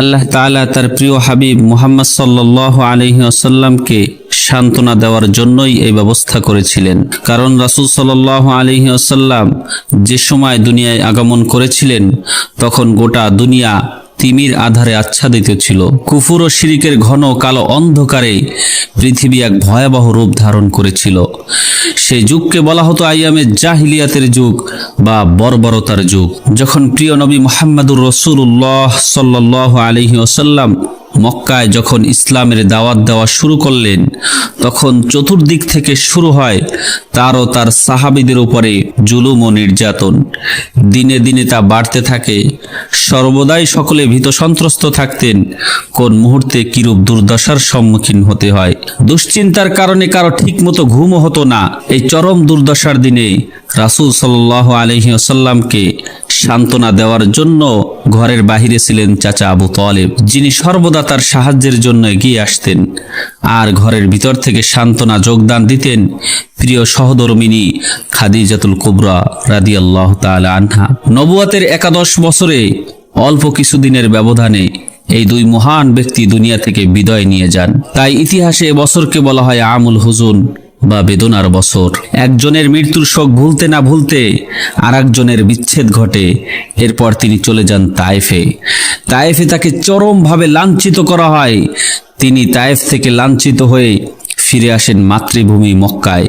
আল্লাহ তালা তার প্রিয় হাবিব মোহাম্মদ সাল্লাহ আলহি আসাল্লামকে সান্ত্বনা দেওয়ার জন্যই এই ব্যবস্থা করেছিলেন। কারণ রাসুল সাল্লাহ আলহি আসাল্লাম যে সময় দুনিয়ায় আগমন করেছিলেন, তখন গোটা দুনিয়া তিমির আধারে আচ্ছাদিত ছিল। কুফুর ও শিরিকের ঘন কালো অন্ধকারে পৃথিবী এক ভয়াবহ রূপ ধারণ করেছিল। সেই যুগকে বলা হতো আইয়ামে জাহিলিয়াতের যুগ বা বর্বরতার যুগ। যখন প্রিয় নবী মোহাম্মদুর রসুল্লাহ সাল্লাহ আলহি ওসাল্লাম মক্কায় যখন ইসলামের দাওয়াত দেওয়া শুরু করলেন, তখন চতুর্দিক থেকে শুরু হয় তারও তার সাহাবিদের উপরে জুলুম ও নির্যাতন। দিনে দিনে তা বাড়তে থাকে। সর্বদাই সকলে ভীত সন্ত্রস্ত থাকতেন। কোন মুহূর্তে কিরূপ দুর্দশার সম্মুখীন হতে হয়? দুশ্চিন্তার কারণে কারও ঠিকমতো ঘুমও হতো না। এই চরম দুর্দশার দিনে রাসূল সাল্লাহ আলহি আসাল্লামকে সান্ত্বনা দেওয়ার জন্য ঘরের বাহিরে ছিলেন চাচা আবু তলেব, যিনি সর্বদা তার সাহায্যের জন্য এগিয়ে আসতেন আর ঘরের ভিতর থেকে সান্ত্বনা যোগদান দিতেন প্রিয় সহধর্মিনী খাদিজাতুল কুবরা রাদি আল্লাহ আনহা। নবুয়াতের একাদশ বছরে অল্প কিছুদিনের ব্যবধানে এই দুই মহান ব্যক্তি দুনিয়া থেকে বিদায় নিয়ে যান। তাই ইতিহাসে এ বছরকে বলা হয় আমুল হুজুন। বা বেদনার বছর। একজনের মৃত্যুর শোক ভুলতে না ভুলতে আর একজনের বিচ্ছেদ ঘটে। এরপর তিনি চলে যান তায়েফে। তায়েফে তাকে চরমভাবে লাঞ্ছিত করা হয়। তিনি তায়েফ থেকে লাঞ্ছিত হয়ে ফিরে আসেন মাতৃভূমি মক্কায়।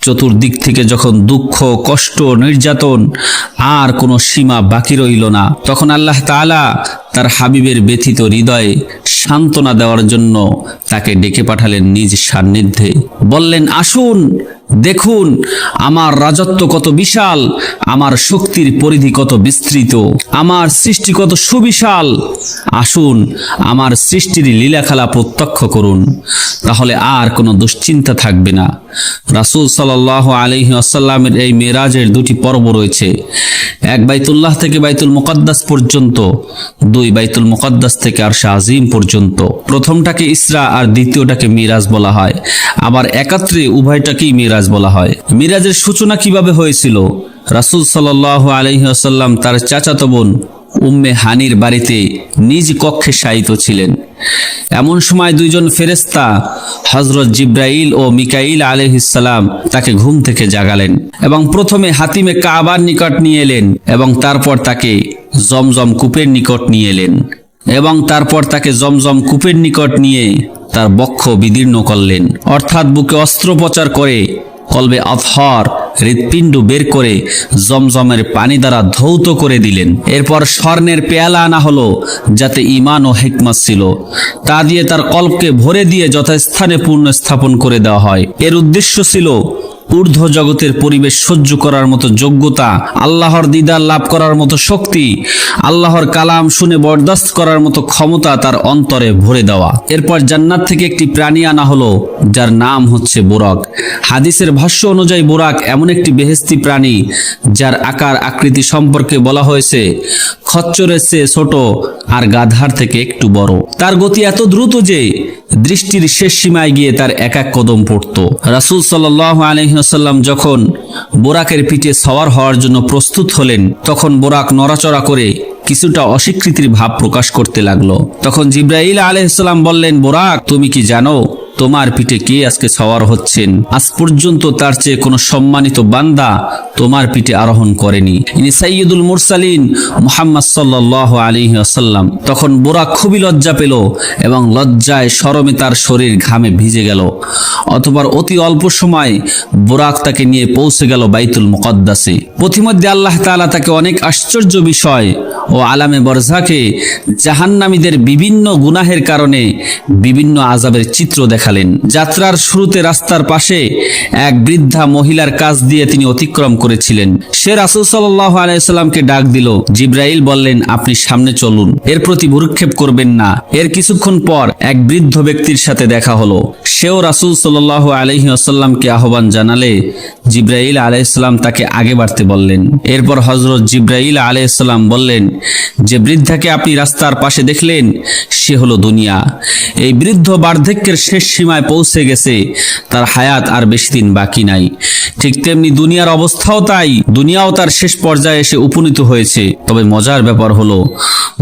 চতুর্দিক থেকে যখন দুঃখ, কষ্ট, নির্যাতন, আর কোনো সীমা বাকি রইল না, তখন আল্লাহ তাআলা তার হাবিবের ব্যথিত হৃদয়ে সান্ত্বনা দেওয়ার জন্য তাকে ডেকে পাঠালেন নিজ সান্নিধ্যে। বললেন, আসুন, দেখুন, আমার রাজত্ব কত বিশাল, আমার শক্তির পরিধি কত বিস্তৃত, আমার সৃষ্টি কত সুবিশাল। আসুন, আমার সৃষ্টির লীলাখেলা প্রত্যক্ষ করুন, তাহলে আর কোনো দুশ্চিন্তা থাকবে না। রাসূল সাল্লাহ আলহি আসাল্লামের এই মেরাজের দুটি পর্ব রয়েছে। এক বাইতুল্লাহ থেকে বাইতুল মুকদ্দাস পর্যন্ত, দুই বাইতুল মুকদ্দাস থেকে আর আজিম পর্যন্ত। প্রথমটাকে ইসরা আর দ্বিতীয়টাকে মিরাজ বলা হয়। আবার একাত্রে উভয়টাকেই মিরাজ বলা হয়। মিরাজের সূচনা কীভাবে হয়েছিল? রাসূল সাল্লাহ আলহি আসাল্লাম তার চাচাতো বোন উম্মে হানির বাড়িতে নিজ কক্ষে শায়িত ছিলেন। এমন সময় দুইজন ফেরেস্তা হজরত জিব্রাইল ও মিকাইল আলহিসাল্লাম তাকে ঘুম থেকে জাগালেন এবং প্রথমে হাতিমে কাবার নিকট নিয়ে এলেন এবং তারপর তাকে জমজম কূপের নিকট নিয়ে এলেন এবং তারপর তাকে জমজম কূপের নিকট নিয়ে তার বক্ষ বিদীর্ণ করলেন। অর্থাৎ বুকে অস্ত্রোপচার করে কলবে আফহর হৃৎপিণ্ড বের করে জমজমের পানি দ্বারা ধৌত করে দিলেন। এরপর স্বর্ণের পেয়ালা আনা হলো, যাতে ইমান ও হেকমাস ছিল। তা দিয়ে তার কল্পকে ভরে দিয়ে যথাস্থানে পূর্ণ স্থাপন করে দেওয়া হয়। এর উদ্দেশ্য ছিল ঊর্ধ্ব জগতের পরিবেশ সহ্য করার মতো যোগ্যতা, আল্লাহর দিদার লাভ করার মতো শক্তি, আল্লাহর কালাম শুনে বরদাস্ত করার মতো ক্ষমতা তার অন্তরে ভরে দেওয়া। এরপর জান্নাত থেকে একটি প্রাণী আনা হলো, যার নাম হচ্ছে বোরাক। হাদিসের ভাষ্য অনুযায়ী বোরাক এমন একটি বেহেস্তি প্রাণী, যার আকার আকৃতি সম্পর্কে বলা হয়েছে, খচ্চরের চেয়ে ছোট আর গাধার থেকে একটু বড়। তার গতি এত দ্রুত যে দৃষ্টির শেষ সীমায় গিয়ে তার এক এক কদম পড়ত। রাসুল সাল্লাহ আলহিহাসাল্লাম যখন বোরাকের পিঠে সওয়ার হওয়ার জন্য প্রস্তুত হলেন, তখন বোরাক নড়াচড়া করে কিছুটা অস্বীকৃতির ভাব প্রকাশ করতে লাগল। তখন জিব্রাইল আলহিসাল্লাম বললেন, বোরাক, তুমি কি জানো তোমার পিঠে কে আজকে সওয়ার হচ্ছেন? আজ পর্যন্ত তার চেয়ে কোনো সম্মানিত বান্দা তোমার পিঠে আরোহণ করেনি। ইনি সাইয়দুল মুরসালিন মুহাম্মদ সাল্লাহ আলী আসাল্লাম তখন বোরা খুবই লজ্জা পেল এবং লজ্জায় সরমে তার শরীর ঘামে ভিজে গেল। অতবার অতি অল্প সময় বোরাক তাকে নিয়ে পৌঁছে গেল বাইতুল মুকদ্দাসে। পথিমধ্যে আল্লাহ তাআলা তাকে অনেক আশ্চর্য বিষয় ও আলামে বরজাকে জাহান্নামীদের বিভিন্ন গুনাহের কারণে বিভিন্ন আজাবের চিত্র দেখালেন। যাত্রার শুরুতে রাস্তার পাশে এক বৃদ্ধা মহিলার কাজ দিয়ে তিনি অতিক্রম করেছিলেন। সে রাসুল সাল্লাহ আলাইসাল্লামকে ডাক দিল, জিব্রাইল বললেন, আপনি সামনে চলুন। এর প্রতি ভুরুক্ষেপ করবেন না। এর কিছুক্ষণ পর এক বৃদ্ধ ব্যক্তির সাথে দেখা হলো। সেও রাসুল সাল্লাহ আলহি আসাল্লামকে আহ্বান জানালে, জিব্রাইল আলাইসাল্লাম তাকে আগে বাড়তে বললেন। এরপর হজরত জিব্রাইল আলাইসাল্লাম বললেন, যে বৃদ্ধাকে আপনি রাস্তার পাশে দেখলেন, সে হলো দুনিয়া। এই বৃদ্ধ বার্ধক্যের শেষ সীমায় পৌঁছে গেছে, তার হায়াত আর বেশি দিন বাকি নাই। ঠিক তেমনি দুনিয়ার অবস্থাও তাই, দুনিয়াও তার শেষ পর্যায়ে এসে উপনীত হয়েছে। তবে মজার ব্যাপার হলো,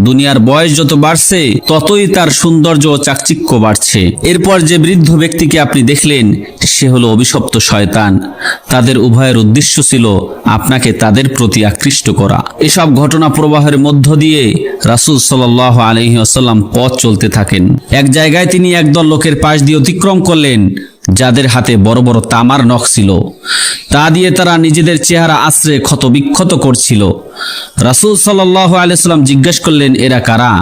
দুনিয়ার বয়স যত বাড়ছে, ততই তার সৌন্দর্য ও চাকচিক্য বাড়ছে। এরপর যে বৃদ্ধ ব্যক্তিকে আপনি দেখলেন, সে হলো অভিশপ্ত শয়তান। তাদের উভয়ের উদ্দেশ্য ছিল আপনাকে তাদের প্রতি আকৃষ্ট করা। এসব ঘটনা প্রবাহের মধ্য দিয়ে রাসূল সাল্লাহ আলহি আসাল্লাম পথ চলতে থাকেন। এক জায়গায় তিনি একদল লোকের পাশ দিয়ে অতিক্রম করলেন যাদের হাতে বড় বড় তামার নখ ছিল। তা দিয়ে তারা নিজেদের চেহারা আশ্রে ক্ষত বিক্ষত করছিল। রাসূল সাল্লাহ আলাইসাল্লাম জিজ্ঞেস করলেন, এরা কারা?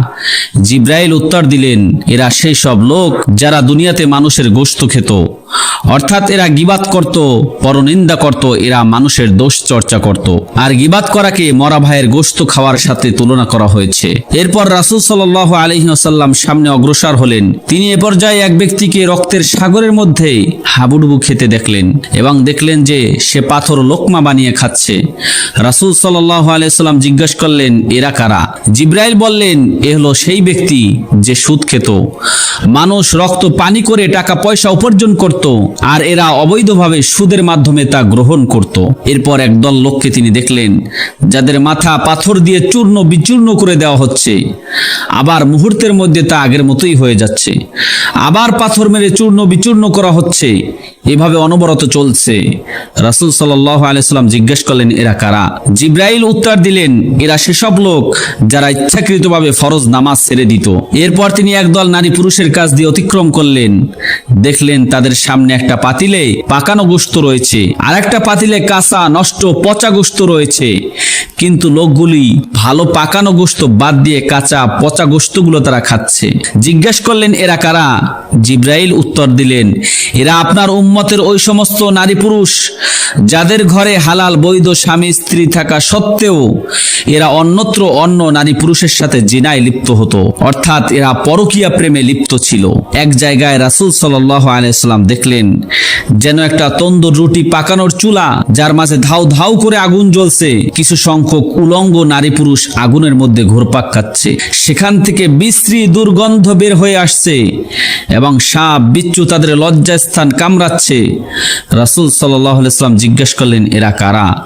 জিব্রাইল উত্তর দিলেন, এরা সেই সব লোক যারা দুনিয়াতে মানুষের গোশত খেত। অর্থাৎ এরা গিবাত করত, পরনিন্দা করত, এরা মানুষের দোষ চর্চা করত। আর গিবাত করাকে মরা ভাইয়ের গোশত খাওয়ার সাথে তুলনা করা হয়েছে। এরপর রাসূল সাল্লাহ আলহি সামনে অগ্রসর হলেন। তিনি এ পর্যায়ে এক ব্যক্তিকে রক্তের সাগরের মধ্যে হাবুডুবু খেতে দেখলেন এবং দেখলেন যে সে পাথর লোকমা বানিয়ে খাচ্ছে। রাসূল সাল্লাহ আলাইসাল্লাম জিজ্ঞেস করলেন, এরা কারা? জিব্রাইল বললেন, এ হলো সেই ব্যক্তি যে সুদ খেত। মানুষ রক্ত পানি করে টাকা পয়সা উপার্জন করত আর এরা অবৈধভাবে সুদের মাধ্যমে তা গ্রহণ করত। এরপর একদল লোককে তিনি দেখলেন, যাদের মাথা পাথর দিয়ে চূর্ণ বিচূর্ণ করে দেওয়া হচ্ছে। আবার মুহূর্তের মধ্যে তা আগের মতোই হয়ে যাচ্ছে। আবার পাথর মেরে চূর্ণ বিচূর্ণ করা হচ্ছে। এভাবে অনবরত চলছে। রাসূল সাল্লাহ আলাইসাল্লাম জিজ্ঞেস করলেন, এরা কারা? জিব্রাইল উত্তর দিলেন, এরা সেসব লোক যারা ইচ্ছাকৃতভাবে ফরজ নামাজ ছেড়ে দিত। এরপর তিনি একদল নারী পুরুষের কাছ দিয়ে অতিক্রম করলেন। দেখলেন তাদের সামনে একটা পাতিলে পাকানো গোস্ত রয়েছে। আর একটা পাতিলে কাঁচা নষ্ট পচা গোস্ত রয়েছে। কিন্তু লোকগুলি ভালো পাকানো গোস্ত বাদ দিয়ে কাঁচা, পচা গোস্তগুলো তারা খাচ্ছে। জিজ্ঞেস করলেন, এরা কারা? জিব্রাইল উত্তর দিলেন, এরা আপনার উম্মতের ওই সমস্ত নারী পুরুষ, যাদের ঘরে হালাল, বৈধ স্বামী, স্ত্রী থাকা সত্ত্বেও এরা অন্যত্র অন্য নারী পুরুষের সাথে জিনায় লিপ্ত হতো। অর্থাৎ এরা পরকীয়া প্রেমে লিপ্ত ছিল। এক জায়গায় রাসূল সাল্লাহ আলাইসাল্লাম দেখলেন, যেন একটা তন্দুর রুটি পাকানোর চুলা, যার মাঝে ধাউ ধাউ করে আগুন জ্বলছে, কিছু সংখ্যক উলঙ্গ নারী পুরুষ আগুনের মধ্যে ঘুরপাক খাচ্ছে। সেখান থেকে বিশ্রী দুর্গন্ধ বের হয়ে আসছে এবং সাপ, বিচ্ছু তাদের লজ্জাস্থান কামড়াচ্ছে। রাসূল আলাইসাল্লাম জিজ্ঞেস করলেন, এরা কারা?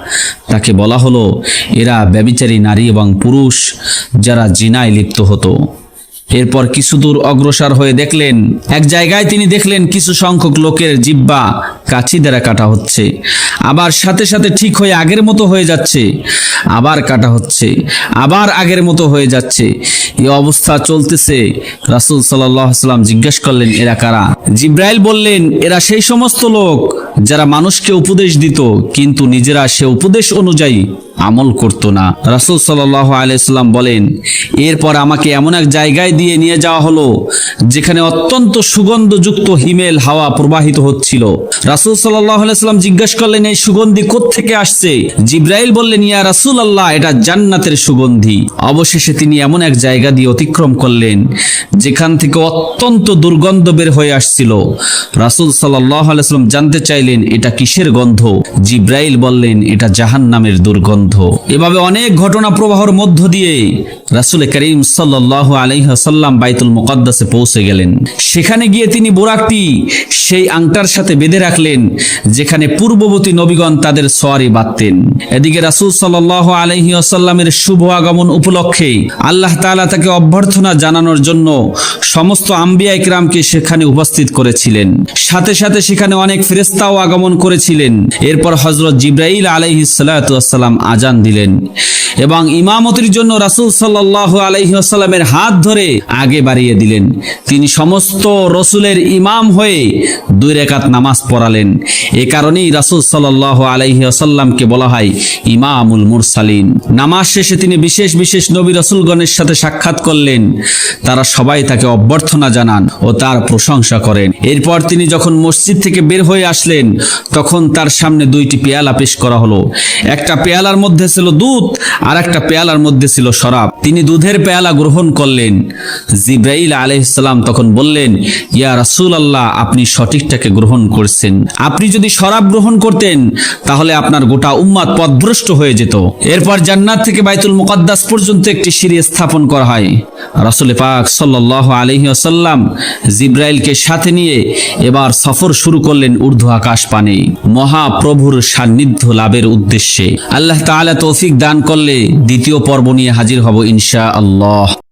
তাকে বলা হলো, এরা ব্যবিচারী নারী এবং পুরুষ যারা জিনায় লিপ্ত হতো। এরপর কিছু দূর অগ্রসর হয়ে দেখলেন, এক জায়গায় তিনি দেখলেন কিছু সংখ্যক লোকের জিব্বা কাছি দ্বারা কাটা হচ্ছে। আবার সাথে সাথে ঠিক হয়ে আগের মতো হয়ে যাচ্ছে, আবার কাটা হচ্ছে, আবার আগের মতো হয়ে যাচ্ছে। এই অবস্থা চলতেছে। রাসুল সাল্লাম জিজ্ঞেস করলেন, এরা কারা? জিব্রাইল বললেন, এরা সেই সমস্ত লোক যারা মানুষকে উপদেশ দিত, কিন্তু নিজেরা সে উপদেশ অনুযায়ী আমল করতো না। রাসূল সাল্লাল্লাহু আলাইসাল্লাম বলেন, এরপর আমাকে এমন এক জায়গায় দিয়ে নিয়ে যাওয়া হলো, যেখানে অত্যন্ত সুগন্ধযুক্ত হিমেল হাওয়া প্রবাহিত হচ্ছিল। রাসূল সাল্লাল্লাহু আলাইহি সাল্লাম জিজ্ঞেস করলেন, এই সুগন্ধি থেকে আসছে? জিব্রাইল বললেন, ইয়া রাসূল আল্লাহ এটা জান্নাতের সুগন্ধি। অবশেষে তিনি এমন এক জায়গা দিয়ে অতিক্রম করলেন, যেখান থেকে অত্যন্ত দুর্গন্ধ বের হয়ে আসছিল। রাসূল সাল্লাল্লাহু আলাইহি সাল্লাম জানতে চাইলেন, এটা কিসের গন্ধ? জিব্রাইল বললেন, এটা জাহান্নামের দুর্গন্ধ। এভাবে অনেক ঘটনা প্রবাহর মধ্য দিয়ে রাসূল করিম সাল্লাল্লাহু আলাইহি সাল্লাম বাইতুল মুকদ্দাসে পৌঁছে গেলেন। সেখানে গিয়ে তিনি বোরাকটি সেই আংটার সাথে বেঁধে রাখলেন, যেখানে পূর্ববর্তী নবীগণ তাদের সোয়ারি বাঁধতেন। এদিকে রাসূল সাল্লাল্লাহু আলাইহি আসাল্লামের শুভ আগমন উপলক্ষে আল্লাহ তাআলা তাকে অভ্যর্থনা জানানোর জন্য সমস্ত আম্বিয়া ইকরামকে সেখানে উপস্থিত করেছিলেন। সাথে সাথে সেখানে অনেক ফেরেস্তাও আগমন করেছিলেন। এরপর হজরত জিব্রাইল ওয়াসসালাম আজান দিলেন এবং ইমামতির জন্য রাসূল সাল্লাল্লাহু আলাইহি ওয়াসাল্লামের হাত ধরে আগে বাড়িয়ে দিলেন। তিনি সমস্ত রসুলের ইমাম হয়ে দুই রেকাত নামাজ পড়ালেন। এ কারণেই রাসূল সাল্লাল্লাহু আলাইহি ওয়াসাল্লামকে বলা হয় ইমামুল মুরসালিন। নামাজ শেষে তিনি বিশেষ বিশেষ নবী রসুলগণের সাথে সাক্ষাৎ করলেন। তারা সবাই তাকে অভ্যর্থনা জানান ও তার প্রশংসা করেন। এরপর তিনি যখন মসজিদ থেকে বের হয়ে আসলেন, তখন তার সামনে দুইটি পেয়ালা পেশ করা হলো। একটা পেয়ালার মধ্যে ছিল দুধ আর একটা পেয়ালার মধ্যে ছিল শরাব। তিনি দুধের পেয়ালা গ্রহণ করলেন। জিব্রাইল আলাইহিসসালাম তখন বললেন, ইয়া রাসূল আল্লাহ আপনি সঠিকটাকে গ্রহণ করছেন। আপনি যদি শরাব গ্রহণ করতেন, তাহলে আপনার গোটা উম্মাদ পথভ্রষ্ট হয়ে যেত। এরপর জান্নাত থেকে বাইতুল মুকাদ্দাস পর্যন্ত একটি সিঁড়ি স্থাপন করা হয়। রাসূল পাক সাল্লাল্লাহু ওয়াসাল্লাম জিব্রাইলকে সাথে নিয়ে এবার সফর শুরু করলেন ঊর্ধ্ব আকাশ পানে। মহাপ্রভুর সান্নিধ্য লাভের উদ্দেশ্যে। আল্লাহ তালা তৌফিক দান করলে দ্বিতীয় পর্ব নিয়ে হাজির হব ইনশা আল্লাহ